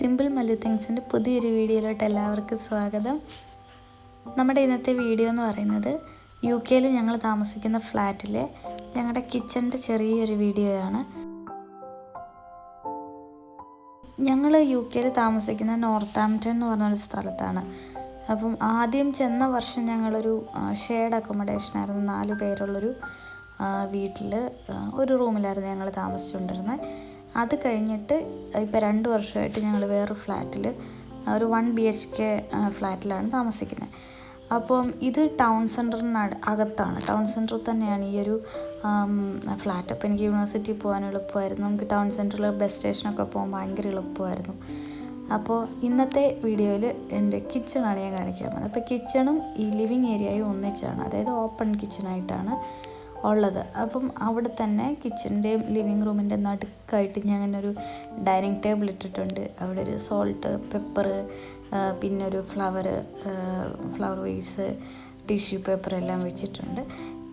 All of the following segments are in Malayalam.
സിമ്പിൾ മല്ലു തിങ്സിന്റെ പുതിയൊരു വീഡിയോയിലോട്ട് എല്ലാവർക്കും സ്വാഗതം. നമ്മുടെ ഇന്നത്തെ വീഡിയോ എന്ന് പറയുന്നത് യു കെയിൽ ഞങ്ങൾ താമസിക്കുന്ന ഫ്ലാറ്റിലെ ഞങ്ങളുടെ കിച്ചണിന്റെ ചെറിയൊരു വീഡിയോയാണ്. ഞങ്ങൾ യു കെയിൽ താമസിക്കുന്ന നോർത്ത് ആംപ്റ്റൺ എന്ന് പറഞ്ഞൊരു സ്ഥലത്താണ്. അപ്പം ആദ്യം ചെന്ന വർഷം ഞങ്ങളൊരു ഷെയർഡ് അക്കോമഡേഷൻ ആയിരുന്നു. നാല് പേരുള്ളൊരു വീട്ടിൽ ഒരു റൂമിലായിരുന്നു ഞങ്ങൾ താമസിച്ചുകൊണ്ടിരുന്നത്. അത് കഴിഞ്ഞിട്ട് ഇപ്പോൾ രണ്ട് വർഷമായിട്ട് ഞങ്ങൾ വേറെ ഫ്ലാറ്റിൽ ഒരു വൺ ബി എച്ച് കെ ഫ്ലാറ്റിലാണ് താമസിക്കുന്നത് അപ്പം ഇത് ടൗൺ സെന്ററിന് അകത്താണ്. ടൗൺ സെന്ററിൽ തന്നെയാണ് ഈ ഒരു ഫ്ലാറ്റ്. അപ്പോൾ എനിക്ക് യൂണിവേഴ്സിറ്റി പോകാൻ എളുപ്പമായിരുന്നു. നമുക്ക് ടൗൺ സെന്ററിൽ ബസ് സ്റ്റേഷനൊക്കെ പോകാൻ ഭയങ്കര എളുപ്പമായിരുന്നു. അപ്പോൾ ഇന്നത്തെ വീഡിയോയിൽ എന്റെ കിച്ചണാണ് ഞാൻ കാണിക്കാൻ പോകുന്നത്. അപ്പോൾ കിച്ചണും ഈ ലിവിങ് ഏരിയയും ഒന്നിച്ചാണ്. അതായത് ഓപ്പൺ കിച്ചണായിട്ടാണ് ഉള്ളത്. അപ്പം അവിടെ തന്നെ കിച്ചന്റെയും ലിവിങ് റൂമിന്റെ നടുക്കായിട്ട് ഞാൻ അങ്ങനെ ഒരു ഡൈനിങ് ടേബിൾ ഇട്ടിട്ടുണ്ട്. അവിടെ ഒരു സോൾട്ട് പെപ്പർ പിന്നെ ഒരു flower flower vase tissue paper എല്ലാം വെച്ചിട്ടുണ്ട്.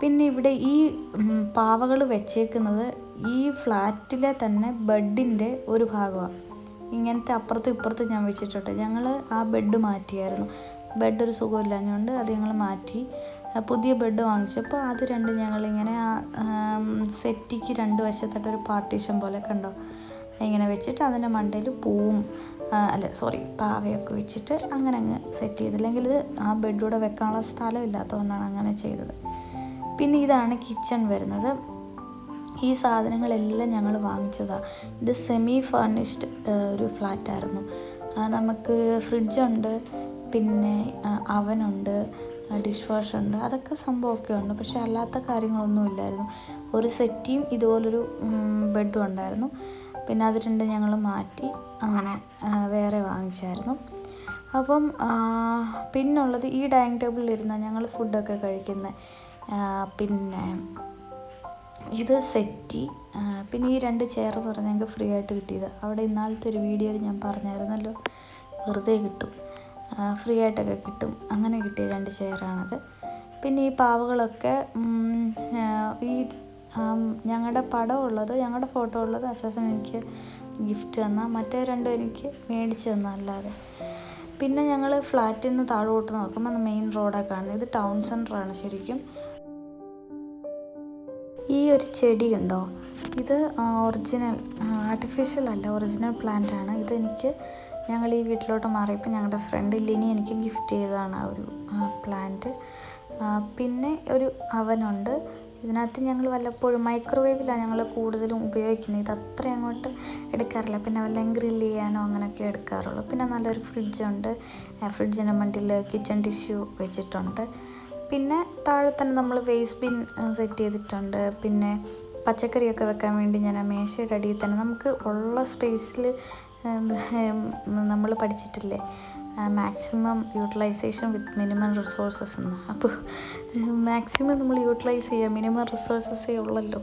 പിന്നെ ഇവിടെ ഈ പാവകൾ വെച്ചേക്കുന്നത് ഈ ഫ്ലാറ്റിലെ തന്നെ ബെഡിന്റെ ഒരു ഭാഗമാണ് ഇങ്ങനത്തെ അപ്പുറത്തും ഇപ്പുറത്തും ഞാൻ വെച്ചിട്ടുണ്ട്. ഞങ്ങൾ ആ ബെഡ് മാറ്റിയായിരുന്നു. ബെഡ് ഒരു സുഖമില്ലാഞ്ഞുകൊണ്ട് അത് ഞങ്ങൾ മാറ്റി. പുതിയ ബെഡ് വാങ്ങിച്ചപ്പോൾ അത് രണ്ട് ഞങ്ങളിങ്ങനെ സെറ്റിക്ക് രണ്ട് വശത്തായിട്ട് ഒരു പാർട്ടീഷൻ പോലെ കണ്ടോ? ഇങ്ങനെ വെച്ചിട്ട് അതിന്റെ മണ്ടയിൽ പൂവും അല്ല സോറി പാവയൊക്കെ വെച്ചിട്ട് അങ്ങനെ അങ്ങ് സെറ്റ് ചെയ്തില്ലെങ്കിൽ ആ ബെഡൂടെ വെക്കാനുള്ള സ്ഥലം ഇല്ലാത്തതുകൊണ്ടാണ് അങ്ങനെ ചെയ്തത്. പിന്നെ ഇതാണ് കിച്ചൺ വരുന്നത്. ഈ സാധനങ്ങളെല്ലാം ഞങ്ങൾ വാങ്ങിച്ചതാണ് ഇത് സെമി ഫർണിഷ്ഡ് ഒരു ഫ്ലാറ്റായിരുന്നു. നമുക്ക് ഫ്രിഡ്ജുണ്ട് പിന്നെ അവനുണ്ട് ഡിഷ് വാഷ് ഉണ്ട്. അതൊക്കെ സംഭവമൊക്കെ ഉണ്ട് പക്ഷേ അല്ലാത്ത കാര്യങ്ങളൊന്നും ഇല്ലായിരുന്നു. ഒരു സെറ്റിയും ഇതുപോലൊരു ബെഡും ഉണ്ടായിരുന്നു. പിന്നെ അത് രണ്ട് ഞങ്ങൾ മാറ്റി അങ്ങനെ വേറെ വാങ്ങിച്ചായിരുന്നു. അപ്പം പിന്നുള്ളത് ഈ ഡൈനിങ് ടേബിളിൽ ഇരുന്നാൽ ഞങ്ങൾ ഫുഡൊക്കെ കഴിക്കുന്നത് പിന്നെ ഇത് സെറ്റി പിന്നെ ഈ രണ്ട് ചെയർ എന്ന് പറഞ്ഞാൽ ഞങ്ങൾക്ക് ഫ്രീ ആയിട്ട് കിട്ടിയത്. അവിടെ ഇന്നാളത്തെ ഒരു വീഡിയോയിൽ ഞാൻ പറഞ്ഞായിരുന്നല്ലോ. വെറുതെ കിട്ടും. ഫ്രീ ആയിട്ടൊക്കെ കിട്ടും. അങ്ങനെ കിട്ടിയ രണ്ട് ചെയറാണത് പിന്നെ ഈ പാവകളൊക്കെ ഈ ഞങ്ങളുടെ പടം ഉള്ളത് ഞങ്ങളുടെ ഫോട്ടോ ഉള്ളത് അച്ഛൻ എനിക്ക് ഗിഫ്റ്റ് തന്ന. മറ്റേ രണ്ടും എനിക്ക് മേടിച്ച് തന്ന അല്ലാതെ. പിന്നെ ഞങ്ങൾ ഫ്ലാറ്റിൽ നിന്ന് താഴോട്ട് നോക്കുമ്പോൾ മെയിൻ റോഡൊക്കെ കാണുന്നത്. ഇത് ടൗൺ സെന്ററാണ് ശരിക്കും. ഈ ഒരു ചെടി ഉണ്ടോ? ഇത് ഒറിജിനൽ ആർട്ടിഫിഷ്യൽ അല്ല ഒറിജിനൽ പ്ലാന്റ് ആണ്. ഇതെനിക്ക് ഞങ്ങൾ ഈ വീട്ടിലോട്ട് മാറിയപ്പോൾ ഞങ്ങളുടെ ഫ്രണ്ട് ലിനി എനിക്ക് ഗിഫ്റ്റ് ചെയ്തതാണ് ആ ഒരു പ്ലാന്റ് പിന്നെ ഒരു അവനുണ്ട്. ഇതിനകത്ത് ഞങ്ങൾ വല്ലപ്പോഴും മൈക്രോവേവിലാണ് ഞങ്ങൾ കൂടുതലും ഉപയോഗിക്കുന്നത്. ഇത് അത്ര അങ്ങോട്ട് എടുക്കാറില്ല. പിന്നെ വല്ല ഗ്രില്ല് ചെയ്യാനോ അങ്ങനെയൊക്കെ എടുക്കാറുള്ളൂ. പിന്നെ നല്ലൊരു ഫ്രിഡ്ജുണ്ട് ഫ്രിഡ്ജിന്റെ മണ്ടിൽ കിച്ചൺ ടിഷ്യൂ വെച്ചിട്ടുണ്ട്. പിന്നെ താഴെ തന്നെ നമ്മൾ വേസ്റ്റ് ബിൻ സെറ്റ് ചെയ്തിട്ടുണ്ട്. പിന്നെ പച്ചക്കറിയൊക്കെ വെക്കാൻ വേണ്ടി ഞാൻ മേശയുടെ അടിയിൽ തന്നെ നമുക്ക് ഉള്ള സ്പേസിൽ നമ്മൾ പഠിച്ചിട്ടില്ലേ? Maximum utilisation with minimum resources എന്ന്. അപ്പോൾ മാക്സിമം നമ്മൾ യൂട്ടിലൈസ് ചെയ്യുക മിനിമം റിസോഴ്സസേ ഉള്ളല്ലോ.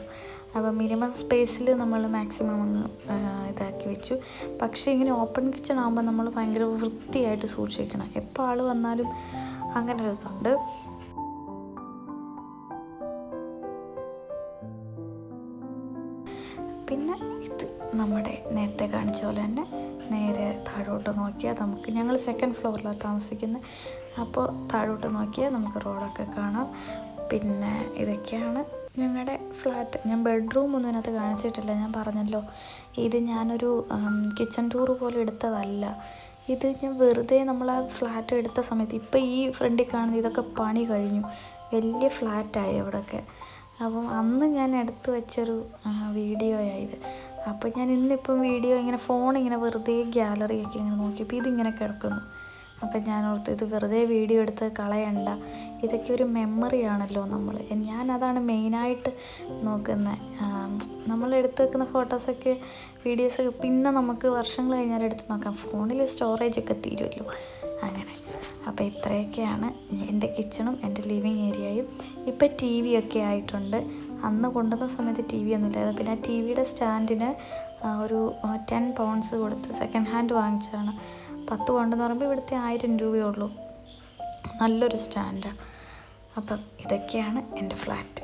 അപ്പോൾ മിനിമം സ്പേസിൽ നമ്മൾ മാക്സിമം അങ്ങ് ഇതാക്കി വെച്ചു. പക്ഷേ ഇങ്ങനെ ഓപ്പൺ കിച്ചൺ ആകുമ്പോൾ നമ്മൾ ഭയങ്കര വൃത്തിയായിട്ട് സൂക്ഷിക്കണം. എപ്പോൾ ആൾ വന്നാലും അങ്ങനെ ഒരു ഇതുണ്ട് പിന്നെ ഇത് നമ്മുടെ നേരത്തെ കാണിച്ച പോലെ തന്നെ നേരെ താഴോട്ട് നോക്കിയാൽ നമുക്ക് ഞങ്ങൾ സെക്കൻഡ് ഫ്ലോറിലാണ് താമസിക്കുന്നത് അപ്പോൾ താഴോട്ട് നോക്കിയാൽ നമുക്ക് റോഡൊക്കെ കാണാം. പിന്നെ ഇതൊക്കെയാണ് ഞങ്ങളുടെ ഫ്ലാറ്റ് ഞാൻ ബെഡ്റൂം ഒന്നും ഇതിനകത്ത് കാണിച്ചിട്ടില്ല. ഞാൻ പറഞ്ഞല്ലോ ഇത് ഞാനൊരു കിച്ചൺ ടൂർ പോലും എടുത്തതല്ല. ഇത് ഞാൻ വെറുതെ നമ്മൾ ആ ഫ്ലാറ്റ് എടുത്ത സമയത്ത് ഇപ്പോൾ ഈ ഫ്രണ്ടിൽ കാണുന്ന ഇതൊക്കെ പണി കഴിഞ്ഞു. വലിയ ഫ്ലാറ്റായി അവിടെയൊക്കെ അപ്പം അന്ന് ഞാൻ എടുത്തു വെച്ചൊരു വീഡിയോ ആയത് അപ്പോൾ ഞാൻ ഇന്നിപ്പം വീഡിയോ ഇങ്ങനെ ഫോൺ ഇങ്ങനെ വെറുതെ ഗ്യാലറിയൊക്കെ ഇങ്ങനെ നോക്കിയപ്പോൾ ഇതിങ്ങനെ കിടക്കുന്നു. അപ്പം ഞാൻ ഓർത്ത് ഇത് വെറുതെ വീഡിയോ എടുത്ത് കളയണ്ട. ഇതൊക്കെ ഒരു മെമ്മറി ആണല്ലോ നമ്മൾ ഞാൻ അതാണ് മെയിനായിട്ട് നോക്കുന്നത് നമ്മൾ എടുത്ത് വെക്കുന്ന ഫോട്ടോസൊക്കെ വീഡിയോസൊക്കെ പിന്നെ നമുക്ക് വർഷങ്ങൾ കഴിഞ്ഞാൽ എടുത്ത് നോക്കാം. ഫോണിൽ സ്റ്റോറേജ് ഒക്കെ തീരുമല്ലോ അങ്ങനെ. അപ്പോൾ ഇത്രയൊക്കെയാണ് എന്റെ കിച്ചണും എന്റെ ലിവിങ് ഏരിയയും. ഇപ്പം ടി വി ഒക്കെ ആയിട്ടുണ്ട്. അന്ന് കൊണ്ടുവന്ന സമയത്ത് ടി വി ഒന്നും ഇല്ലായിരുന്നു. പിന്നെ ടി വിയുടെ സ്റ്റാൻഡിന് ഒരു ടെൻ പൗണ്ട്സ് കൊടുത്ത് സെക്കൻഡ് ഹാൻഡ് വാങ്ങിച്ചതാണ്. പത്ത് പൗണ്ടെന്ന് പറയുമ്പോൾ ഇവിടുത്തെ ആയിരം രൂപയേ ഉള്ളൂ. നല്ലൊരു സ്റ്റാൻഡാണ് അപ്പം ഇതൊക്കെയാണ് എന്റെ ഫ്ലാറ്റ്.